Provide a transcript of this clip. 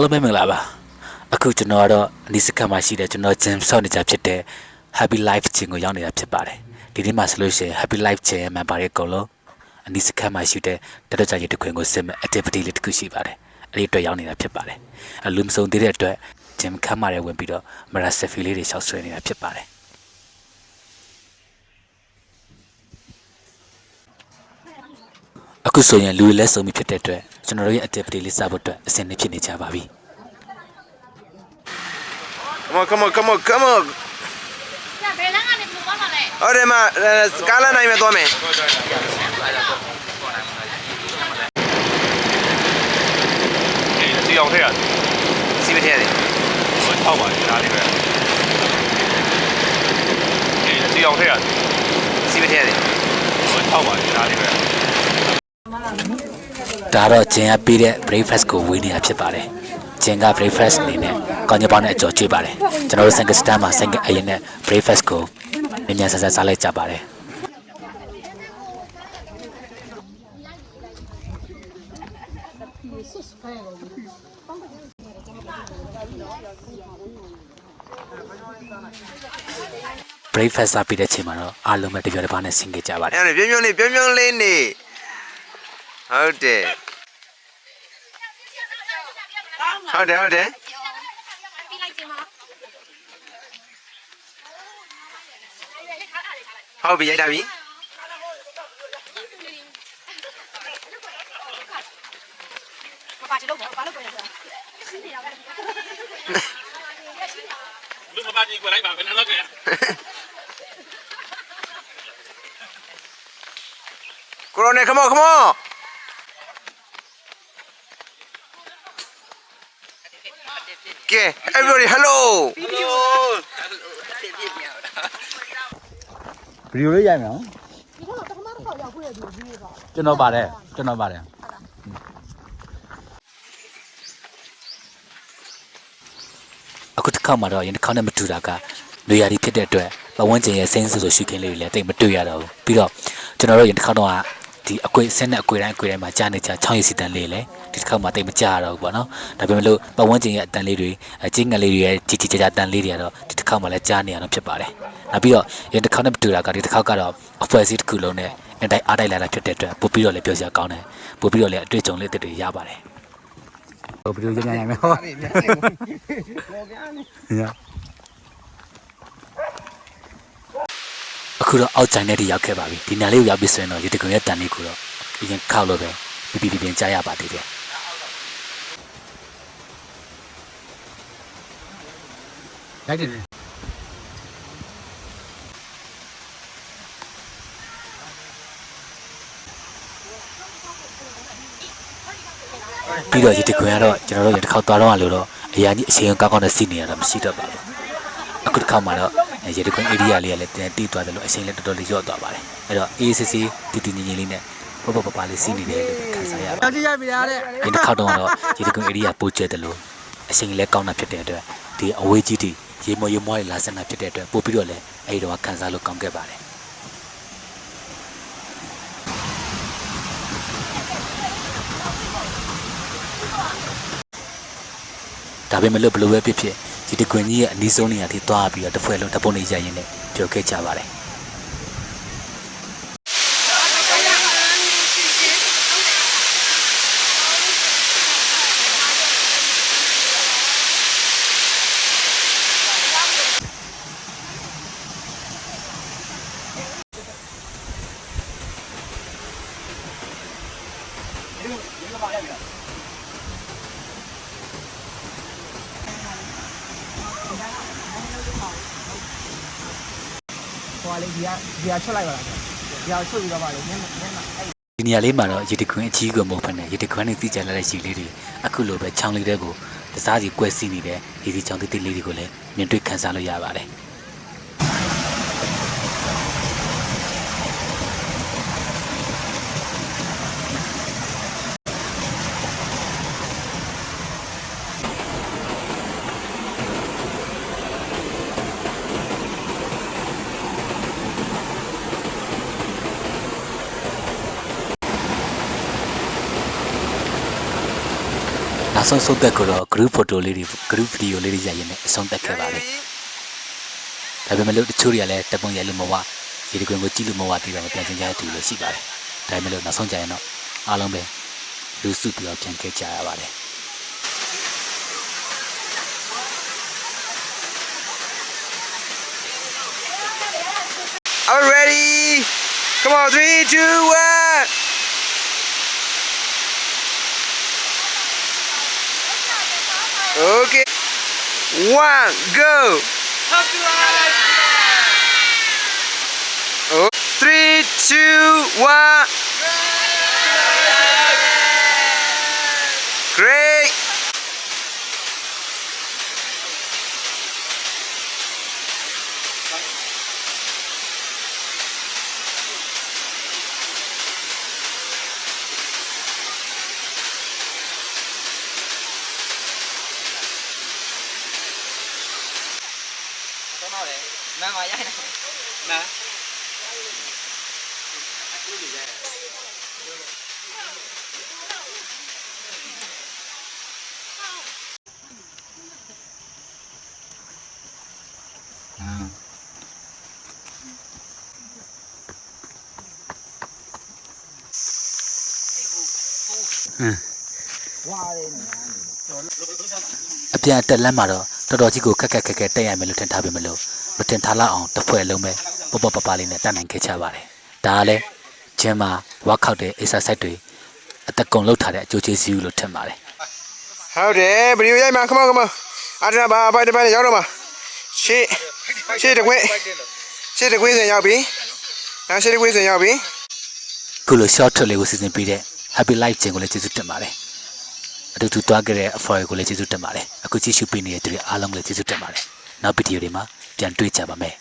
အားလုံးပဲမင်္ဂလာပါအခုကျွန်တော်ကတော့အနီးစကတ်မှာရှိတဲ့ကျွန်တော် gym ဆောက်နေကြဖြစ်တဲ့ Happy Life Gym ကိုရောက်နေတာဖြစ်ပါတယ်ဒီနေ့မှာဆိုလို့ရှိရင် Happy Life Gym ရဲ့ member တွေအကုန်လုံးအနီးစကတ်မှာရှိတဲ့တက်တော့ကြရတဲ့ခွင်ကိုစစ်မဲ့ activity လေးတစ်ခုရှိပါတယ်အဲ့ဒီအတွက်ရောက်နေတာဖြစ်ပါတယ်အလူမစုံသေးတဲ့အတွက် gym ခမ်းမှာလည်းဝင်ပြီးတော့ Mara Selfie လေးတွေရှောက်ဆွဲနေတာဖြစ်ပါတယ်အခုဆိုရင်လူတွေလက်စုံပြီးဖြစ်တဲ့အတွက် ကျွန်တော်တို့ရဲ့ activity လေးစဖို့အတွက်အဆင်သင့်ဖြစ်နေကြပါပြီ Come on, come on, come on, come on. ညဘယ်လမ်းကနေဘယ်လိုသွားမှာလဲဟုတ်တယ်မအဲကားလမ်းနိုင်မဲ့သွားမယ်အေးစီအောင်ထည့်ရတယ်စီးမထည့်ရတယ်ဟိုထောက်ပါလေဒါလေးပဲအေးစီအောင်ထည့်ရတယ်စီးမထည့်ရတယ်ဟိုထောက်ပါလေဒါလေးပဲ ဒါတော့ဂျင်ကပေးတဲ့ breakfast ကိုဝေးနေတာဖြစ်ပါတယ်ဂျင်က breakfast အနေနဲ့ကောင်းကျပေါင်းနဲ့အကျော်ကျွေးပါတယ်ကျွန်တော်တို့ single star မှာ single အရင်နဲ့ breakfast ကိုမြန်မြန်ဆန်ဆန်စားလိုက်ကြပါတယ် breakfast စားပြီးတဲ့အချိန်မှာတော့အားလုံးပဲတပြက်တစ်ပါးနဲ့ဆင်းခဲ့ကြပါတယ်အဲ့ဒါပြုံးပြုံးလေးပြုံးပြုံးလေးနေ ဟုတ်တယ်ဟုတ်တယ်ဟုတ်တယ်ပြီးလိုက်ခြင်းမလားဟုတ်ပြီရိုက်တာပြီမပါချင်တော့ဘာလို့ပြန်လဲလူမပါကြီးကိုလိုက်ပါဘယ်နဲ့တော့ကြရကိုရိုနယ် come on come on ကဲ everybody hello ဗီဒီယိုလေးရိုက်မယ်နော်ကျွန်တော်ပါတယ်ကျွန်တော်ပါတယ်အခုတစ်ခါမှတော့ရင်တစ်ခါနဲ့မတူတာကနေရာဒီဖြစ်တဲ့အတွက်ပဝန်းကျင်ရဲ့စိမ့်ဆူဆူရှုခင်းလေးတွေလည်းတိတ်မတွေ့ရတော့ဘူးပြီးတော့ကျွန်တော်တို့ရင်တစ်ခါတော့ ဒီအကွေဆင်းတဲ့အကွေတိုင်းအကွေတိုင်းမှာကြားနေကြချောင်းရည်စီတန်လေးလေဒီတစ်ခါမှတိတ်မကြားရတော့ဘူးပေါ့နော်ဒါပေမဲ့လို့ပဝန်းကျင်ရဲ့အတန်လေးတွေအချင်းငယ်လေးတွေရဲ့ကြီးကြီးကြကြတန်လေးတွေကတော့ဒီတစ်ခါမှလည်းကြားနေရတော့ဖြစ်ပါတယ်နောက်ပြီးတော့ရင်တစ်ခါနဲ့မတူတာကဒီတစ်ခါကတော့အဖွဲ့အစည်းတစ်ခုလုံးနဲ့အတိုင်းအားတိုက်လာတာဖြစ်တဲ့အတွက်ပို့ပြီးတော့လည်းပြောစရာကောင်းတယ်ပို့ပြီးတော့လည်းအတွေ့အကြုံလေးအသစ်တွေရပါတယ်ဟိုဗီဒီယိုညံ့ညံ့မယ်ဟော အခုတော့အောက်ချိုင်ထဲထိရောက်ခဲ့ပါပြီဒီညာလေးကိုရောက်ပြီဆိုရင်တော့ရေတကွန်ရဲ့တန်လေးကိုတော့အရင်ခောက်လို့ပဲပြပြပြပြကြားရပါသေးတယ်ရိုက်တယ်ပြီးတော့ရေတကွန်ကတော့ကျွန်တော်တို့ရေတစ်ခေါက်သွားတော့လို့တော့အရာကြီးအချိန်ကောင်းကောင်းနဲ့စီးနေရတာမရှိတော့ပါဘူးအခုတစ်ခါမှတော့ ရေတကွန် area လေးကလည်းတင်တီးသွားတယ်လို့အချိန်လည်းတော်တော်လေးရော့သွားပါတယ်အဲ့တော့ ACC တီတီညီညီလေးနဲ့ပပပပလေးစီးနေတယ်လို့ခံစားရပါတယ်တောက်ကြည့်ရိုက်ပြရတဲ့ဒီတစ်ခါတော့တော့ရေတကွန် area ပို့ကျဲတယ်လို့အချိန်လည်းကောင်းတာဖြစ်တဲ့အတွက်ဒီအဝေးကြီးတီရေမောရေမောတွေလာစနေတာဖြစ်တဲ့အတွက်ပို့ပြီးတော့လည်းအဲ့ဒီတော့ခံစားလို့ကောင်းခဲ့ပါတယ်ဒါပေမဲ့လို့ဘယ်လိုပဲဖြစ်ဖြစ် ဒီတကွင်ကြီးရဲ့အနီးဆုံးနေရာထိသွားပြီးတော့တစ်ဖွဲလုံးတစ်ပုံနေရရင်လည်းပြောခဲ့ကြပါတယ် ဟိုကလေဒီကဒီကချွတ်လိုက်ပါလားဒီကချွတ်ပြီးတော့ပါလေမျက်နှာမျက်နှာအဲ့ဒီနေရာလေးမှာတော့ရေတခွင်းအကြီးကမဟုတ်ဘဲနဲ့ရေတခွင်းနဲ့စီးကြလာတဲ့ရေလေးတွေအခုလိုပဲချောင်းလေးတွေကိုတစားစီကွဲစီးနေတဲ့ရေစီချောင်းတိတိလေးတွေကိုလည်းမြင်တွေ့ခန်းစားလို့ရပါတယ် နနောက်ဆုံးဆုံးသက်ကိုတော့ group photo လေးတွေ group video လေးတွေရိုက်ရင်းနဲ့အဆုံးသက်ခဲ့ပါလေဒါပေမဲ့လို့တချို့တွေကလည်းတပ်ပုံရိုက်လို့မဝရေဒီကွန်ကိုကြည့်လို့မဝသေးတော့ပြန်ချင်ကြတဲ့သူတွေလည်းရှိပါတယ်ဒါပေမဲ့လို့နောက်ဆုံးကြရင်တော့အားလုံးပဲလူစုပြီးတော့ပြန်ခဲ့ကြရပါတယ် Are you ready? Come on, three, two, one. Okay. One, go. Oh, three, two, one. Great. ။ တော့တယ်။မန်ပါရိုက်နေ။မန် ဝါးလေးနေအပြန်အတက်လမ်းမှာတော့တော်တော်ကြီးကိုခက်ခက်ခက်ခက်တက်ရမယ်လို့ထင်ထားပေမလို့မထင်ထားလောက်အောင်တစ်ဖွဲ့လုံးပဲပပပပလေးနဲ့တက်နိုင်ခဲ့ကြပါတယ်ဒါကလည်းဂျင်းမှာဝါခောက်တဲ့ exercise တွေအသက်ကုန်လောက်ထားတဲ့အကျိုးကျေးဇူးလို့ထင်ပါတယ်ဟုတ်တယ်ဗီဒီယိုရိုက်မှာ come on come on အာတနာဘာဘိုက်တစ်ပိုင်းရောက်တော့မှာရှေ့ရှေ့တကွင်းရှေ့တကွင်းစင်ရောက်ပြီနောက်ရှေ့တကွင်းစင်ရောက်ပြီခုလို short trip လေးကိုစီစဉ်ပေးတဲ့ Happy Life ချင်းကိုလည်းကျေးဇူးတင်ပါတယ် အတူတူတွားခဲ့တဲ့ Afroy ကိုလည်းကျေးဇူးတင်ပါတယ်အခုကြည့်ရှုပေးနေတဲ့သူတွေအားလုံးကိုလည်းကျေးဇူးတင်ပါတယ်နောက်ဗီဒီယိုတွေမှာပြန်တွေ့ကြပါမယ်